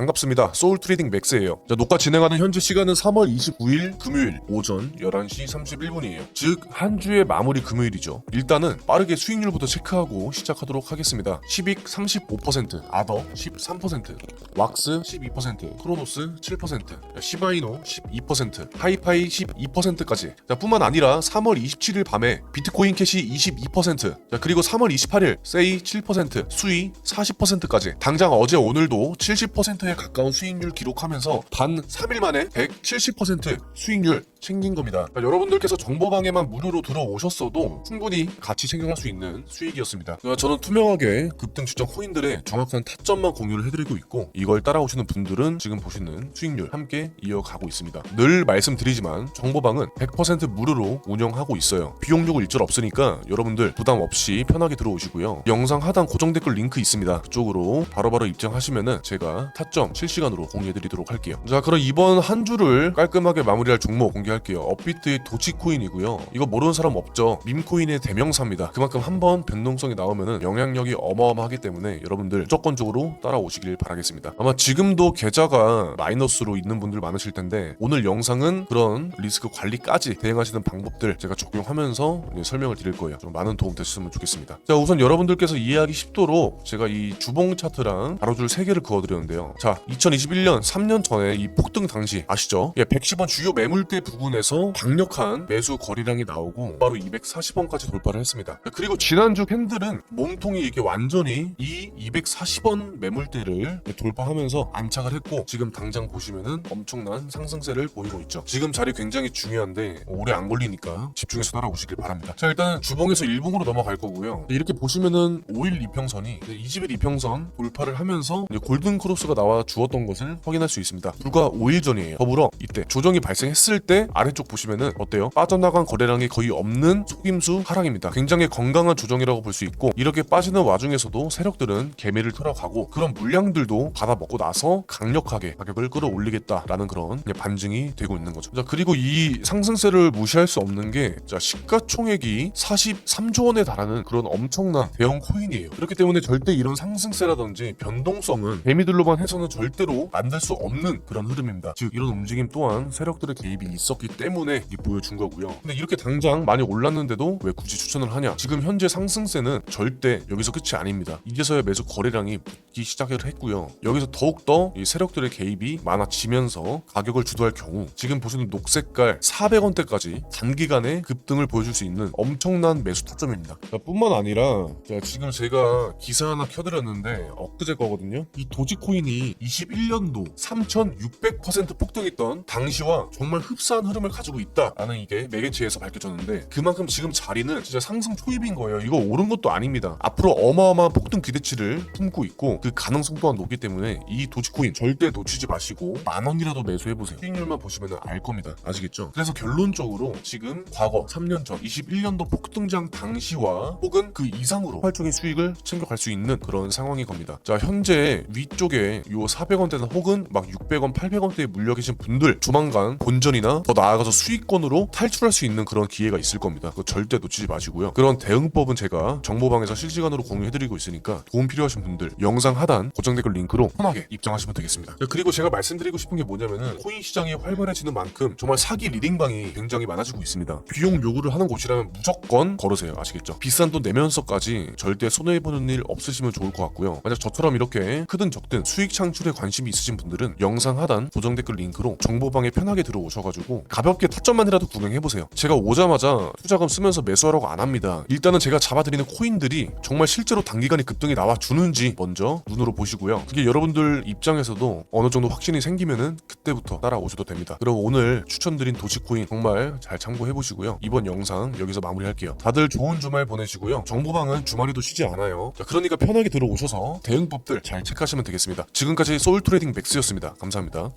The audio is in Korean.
반갑습니다. 소울 트레이딩 맥스예요. 자, 녹화 진행하는 현재 시간은 3월 29일 금요일 오전 11시 31분이에요. 즉, 한 주의 마무리 금요일이죠. 일단은 빠르게 수익률부터 체크하고 시작하도록 하겠습니다. 10익 35%, 아더 13%, 왁스 12%, 크로노스 7%, 시바이노 12%, 하이파이 12%까지. 자, 뿐만 아니라 3월 27일 밤에 비트코인 캐시 22%, 자, 그리고 3월 28일 세이 7%, 수위 40%까지. 당장 어제 오늘도 70%에 가까운 수익률 기록하면서 단 3일 만에 170% 수익률 챙긴 겁니다. 그러니까 여러분들께서 정보방에만 무료로 들어오셨어도 충분히 같이 챙겨갈 수 있는 수익이었습니다. 그러니까 저는 투명하게 급등 추정 코인들의 정확한 타점만 공유를 해드리고 있고 이걸 따라오시는 분들은 지금 보시는 수익률 함께 이어가고 있습니다. 늘 말씀드리지만 정보방은 100% 무료로 운영하고 있어요. 비용 요구 일절 없으니까 여러분들 부담 없이 편하게 들어오시고요. 영상 하단 고정 댓글 링크 있습니다. 그쪽으로 바로바로 입장하시면은 제가 타점 실시간으로 공유해드리도록 할게요. 자, 그럼 이번 한 주를 깔끔하게 마무리할 종목 공개할게요. 업비트의 도치코인이고요. 이거 모르는 사람 없죠. 밈코인의 대명사입니다. 그만큼 한 번 변동성이 나오면은 영향력이 어마어마하기 때문에 여러분들 무조건적으로 따라오시길 바라겠습니다. 아마 지금도 계좌가 마이너스로 있는 분들 많으실 텐데 오늘 영상은 그런 리스크 관리까지 대응하시는 방법들 제가 적용하면서 설명을 드릴 거예요. 좀 많은 도움 되셨으면 좋겠습니다. 자, 우선 여러분들께서 이해하기 쉽도록 제가 이 주봉 차트랑 바로줄 3개를 그어드렸는데요. 자, 2021년 3년 전에 이 폭등 당시 아시죠? 예, 110원 주요 매물대 부분에서 강력한 매수 거래량이 나오고 바로 240원까지 돌파를 했습니다. 그리고 지난주 캔들은 몸통이 이게 완전히 이 240원 매물대를 돌파하면서 안착을 했고 지금 당장 보시면은 엄청난 상승세를 보이고 있죠. 지금 자리 굉장히 중요한데 오래 안 걸리니까 집중해서 따라오시길 바랍니다. 자 일단은 주봉에서 일봉으로 넘어갈 거고요. 이렇게 보시면은 5일 이평선이 20일 이평선 돌파를 하면서 골든 크로스가 나와 주었던 것을 확인할 수 있습니다. 불과 5일 전이에요. 더불어 이때 조정이 발생했을 때 아래쪽 보시면은 어때요? 빠져나간 거래량이 거의 없는 속임수 하락입니다. 굉장히 건강한 조정이라고 볼 수 있고 이렇게 빠지는 와중에서도 세력들은 개미를 털어가고 그런 물량들도 받아먹고 나서 강력하게 가격을 끌어올리겠다라는 그런 반증이 되고 있는 거죠. 자, 그리고 이 상승세를 무시할 수 없는 게 자, 시가총액이 43조 원에 달하는 그런 엄청난 대형 코인이에요. 그렇기 때문에 절대 이런 상승세라든지 변동성은 개미들로만 해서는 절대로 만들 수 없는 그런 흐름입니다. 즉 이런 움직임 또한 세력들의 개입이 있었기 때문에 보여준 거고요. 근데 이렇게 당장 많이 올랐는데도 왜 굳이 추천을 하냐? 지금 현재 상승세는 절대 여기서 끝이 아닙니다. 이제서야 매수 거래량이 시작을 했고요. 여기서 더욱더 이 세력들의 개입이 많아지면서 가격을 주도할 경우 지금 보시는 녹색깔 400원대까지 단기간에 급등을 보여줄 수 있는 엄청난 매수 타점입니다. 자, 뿐만 아니라 자, 지금 제가 기사 하나 켜드렸는데 엊그제 거거든요. 이 도지코인이 21년도 3,600% 폭등했던 당시와 정말 흡사한 흐름을 가지고 있다라는 이게 매개체에서 밝혀졌는데 그만큼 지금 자리는 진짜 상승 초입인 거예요. 이거 오른 것도 아닙니다. 앞으로 어마어마한 폭등 기대치를 품고 있고 그 가능성 또한 높기 때문에 이 도지코인 절대 놓치지 마시고 만 원이라도 매수해 보세요. 수익률만 보시면 알 겁니다. 아시겠죠? 그래서 결론적으로 지금 과거 3년 전 21년도 폭등장 당시와 혹은 그 이상으로 활종의 수익을 챙겨갈 수 있는 그런 상황인 겁니다. 자 현재 위쪽에 요 400원대나 혹은 막 600원, 800원대에 물려 계신 분들 조만간 본전이나 더 나아가서 수익권으로 탈출할 수 있는 그런 기회가 있을 겁니다. 그거 절대 놓치지 마시고요. 그런 대응법은 제가 정보방에서 실시간으로 공유해드리고 있으니까 도움 필요하신 분들 영상 하단 고정 댓글 링크로 편하게 입장하시면 되겠습니다. 자, 그리고 제가 말씀드리고 싶은 게 뭐냐면은 코인 시장이 활발해지는 만큼 정말 사기 리딩방이 굉장히 많아지고 있습니다. 비용 요구를 하는 곳이라면 무조건 걸으세요. 아시겠죠? 비싼 돈 내면서까지 절대 손해보는 일 없으시면 좋을 것 같고요. 만약 저처럼 이렇게 크든 적든 수익 창출에 관심이 있으신 분들은 영상 하단 고정 댓글 링크로 정보방에 편하게 들어오셔가지고 가볍게 타점만이라도 구경해보세요. 제가 오자마자 투자금 쓰면서 매수하라고 안 합니다. 일단은 제가 잡아드리는 코인들이 정말 실제로 단기간에 급등이 나와 주는지 먼저 눈으로 보시고요. 그게 여러분들 입장에서도 어느 정도 확신이 생기면은 그때부터 따라오셔도 됩니다. 그럼 오늘 추천드린 도치코인 정말 잘 참고해 보시고요. 이번 영상 여기서 마무리할게요. 다들 좋은 주말 보내시고요. 정보방은 주말에도 쉬지 않아요. 자, 그러니까 편하게 들어오셔서 대응법들 잘 체크하시면 되겠습니다. 지금까지 소울 트레이딩 맥스였습니다. 감사합니다.